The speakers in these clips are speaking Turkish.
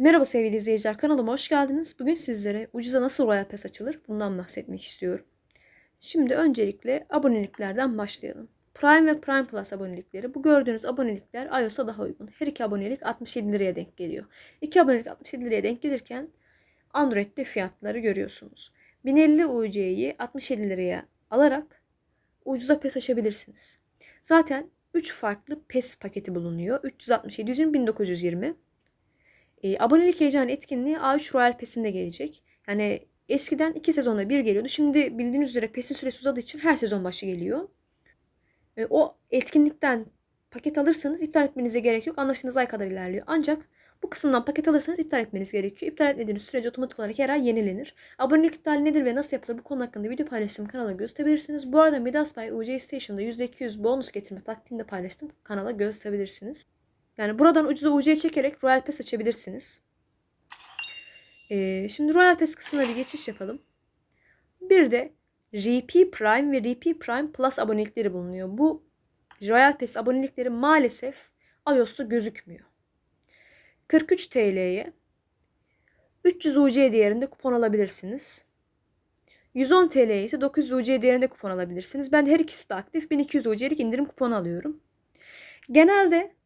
Merhaba sevgili izleyiciler, kanalıma hoş geldiniz. Bugün sizlere ucuza nasıl Royal Pass açılır bundan bahsetmek istiyorum. Şimdi öncelikle aboneliklerden başlayalım. Prime ve Prime Plus abonelikleri. Bu gördüğünüz abonelikler iOS'a daha uygun. Her iki abonelik 67 liraya denk geliyor. İki abonelik 67 liraya denk gelirken Android'de fiyatları görüyorsunuz. 1050 UC'yi 67 liraya alarak ucuza PES açabilirsiniz. Zaten 3 farklı PES paketi bulunuyor. 367, 120, 1920. E, abonelik heyecanı etkinliği A3 Royal Pass'inde gelecek. Yani eskiden iki sezonda bir geliyordu. Şimdi bildiğiniz üzere PES'in süresi uzadığı için her sezon başı geliyor. E, o etkinlikten paket alırsanız iptal etmenize gerek yok. Anlaştığınız ay kadar ilerliyor. Ancak bu kısımdan paket alırsanız iptal etmeniz gerekiyor. İptal etmediğiniz sürece otomatik olarak her ay yenilenir. Abonelik iptali nedir ve nasıl yapılır bu konu hakkında video paylaştım kanala gösterebilirsiniz. Bu arada Midas Buy UC Station'da %200 bonus getirme taktiğini de paylaştım. Kanala gösterebilirsiniz. Yani buradan ucuza UC'ye çekerek Royal Pass açabilirsiniz. Ee, şimdi Royal Pass kısmına bir geçiş yapalım. Bir de RP Prime ve RP Prime Plus abonelikleri bulunuyor. Bu Royal Pass abonelikleri maalesef iOS'ta gözükmüyor. 43 TL'ye 300 UC değerinde kupon alabilirsiniz. 110 TL'ye ise 900 UC değerinde kupon alabilirsiniz. Ben her ikisi de aktif 1200 UC'lik indirim kuponu alıyorum. Genelde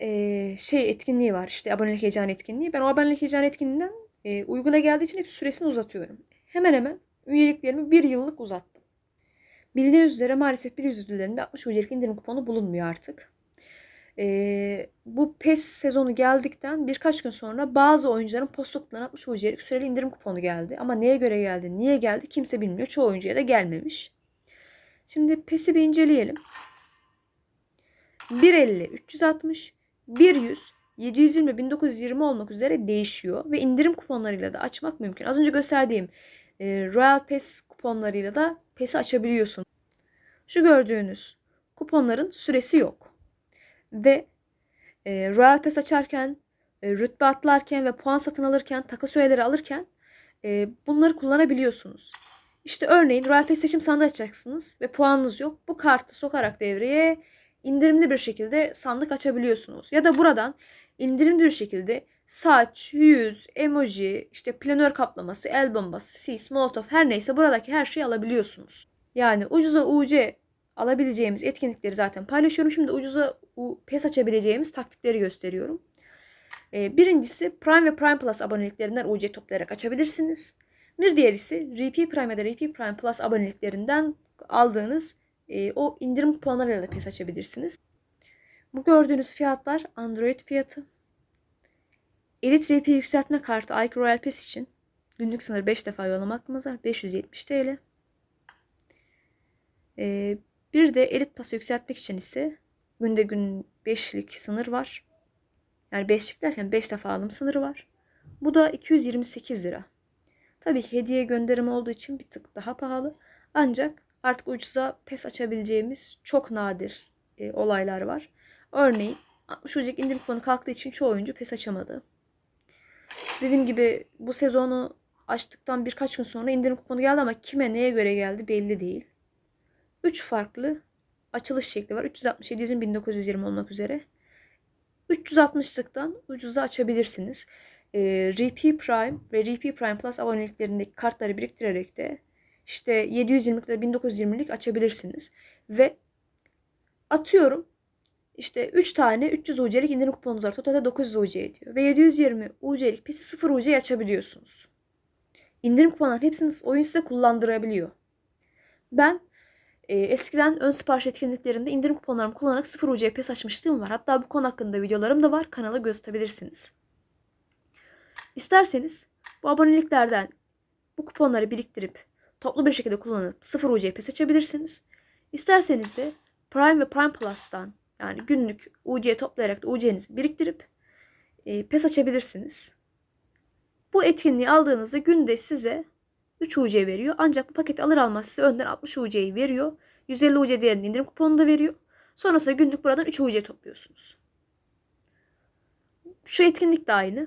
e, şey etkinliği var işte abonelik heyecanı etkinliği. Ben o abonelik heyecanı etkinliğinden e, uyguna geldiği için hep süresini uzatıyorum. Hemen hemen üyeliklerimi bir yıllık uzattım. Bildiğiniz üzere maalesef bir yüz ödüllerinde 60 üyelik indirim kuponu bulunmuyor artık. E, bu PES sezonu geldikten birkaç gün sonra bazı oyuncuların postluklarına 60 üyelik süreli indirim kuponu geldi. Ama neye göre geldi, niye geldi kimse bilmiyor. Çoğu oyuncuya da gelmemiş. Şimdi PES'i bir inceleyelim. 1.50, 360, 100, 720 ve 1920 olmak üzere değişiyor ve indirim kuponlarıyla da açmak mümkün. Az önce gösterdiğim e, Royal Pass kuponlarıyla da PES'i açabiliyorsun. Şu gördüğünüz kuponların süresi yok. Ve e, Royal Pass açarken, e, rütbe atlarken ve puan satın alırken, takas öğeleri alırken bunları kullanabiliyorsunuz. İşte örneğin Royal Pass seçim sandığı açacaksınız ve puanınız yok. Bu kartı sokarak devreye indirimli bir şekilde sandık açabiliyorsunuz. Ya da buradan indirimli bir şekilde saç, yüz, emoji, işte planör kaplaması, el bombası, sis, molotov her neyse buradaki her şeyi alabiliyorsunuz. Yani ucuza UC alabileceğimiz etkinlikleri zaten paylaşıyorum. Şimdi ucuza PES açabileceğimiz taktikleri gösteriyorum. Ee, birincisi Prime ve Prime Plus aboneliklerinden UC toplayarak açabilirsiniz. Bir diğer ise RP Prime ya da RP Prime Plus aboneliklerinden aldığınız e, o indirim kuponlarıyla da PES açabilirsiniz. Bu gördüğünüz fiyatlar Android fiyatı. Elite RP yükseltme kartı IQ Royal Pass için günlük sınır 5 defa yollama hakkımız var. 570 TL. Ee, bir de Elite Pass'ı yükseltmek için ise günde gün 5'lik sınır var. Yani 5'lik derken 5 defa alım sınırı var. Bu da 228 lira. Tabii ki hediye gönderimi olduğu için bir tık daha pahalı. Ancak artık ucuza pes açabileceğimiz çok nadir e, olaylar var. Örneğin 60 Ocak indirim kuponu kalktığı için çoğu oyuncu pes açamadı. Dediğim gibi bu sezonu açtıktan birkaç gün sonra indirim kuponu geldi ama kime neye göre geldi belli değil. 3 farklı açılış şekli var. 367 100 1920 olmak üzere. 360'lıktan ucuza açabilirsiniz. E, RP Prime ve RP Prime Plus aboneliklerindeki kartları biriktirerek de işte 720'lik ile 1920'lik açabilirsiniz. Ve atıyorum işte 3 tane 300 UC'lik indirim kuponunuz var. Totalde 900 UC ediyor. Ve 720 UC'lik pesi 0 UC açabiliyorsunuz. İndirim kuponlarının hepsini oyun size kullandırabiliyor. Ben e, eskiden ön sipariş etkinliklerinde indirim kuponlarımı kullanarak 0 UC pes açmışlığım var. Hatta bu konu hakkında videolarım da var. Kanala gösterebilirsiniz. İsterseniz bu aboneliklerden bu kuponları biriktirip toplu bir şekilde kullanıp 0 UCP seçebilirsiniz. İsterseniz de Prime ve Prime Plus'tan yani günlük UC toplayarak da UC'nizi biriktirip e, PES açabilirsiniz. Bu etkinliği aldığınızda günde size 3 UC veriyor. Ancak bu paketi alır almaz size önden 60 UC'yi veriyor. 150 UC değerinde indirim kuponu da veriyor. Sonrasında günlük buradan 3 UC topluyorsunuz. Şu etkinlik de aynı.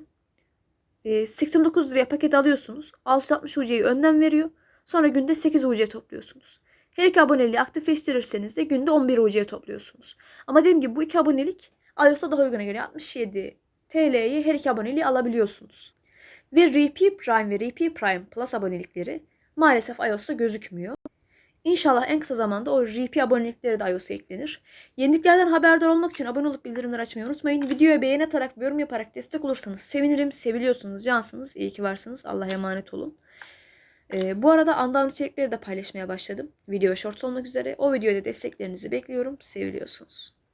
E, 89 liraya paket alıyorsunuz. 660 UC'yi önden veriyor. Sonra günde 8 UC topluyorsunuz. Her iki aboneliği aktifleştirirseniz de günde 11 UC topluyorsunuz. Ama dediğim gibi bu iki abonelik iOS'a daha uyguna geliyor. 67 TL'yi her iki aboneliği alabiliyorsunuz. Ve RP Prime ve RP Prime Plus abonelikleri maalesef iOS'ta gözükmüyor. İnşallah en kısa zamanda o RP abonelikleri de iOS'a eklenir. Yeniliklerden haberdar olmak için abone olup bildirimleri açmayı unutmayın. Videoya beğeni atarak yorum yaparak destek olursanız sevinirim. Seviliyorsunuz, cansınız. İyi ki varsınız. Allah'a emanet olun. Ee, bu arada Undown içerikleri de paylaşmaya başladım. Video shorts olmak üzere. O videoda desteklerinizi bekliyorum. Seviliyorsunuz.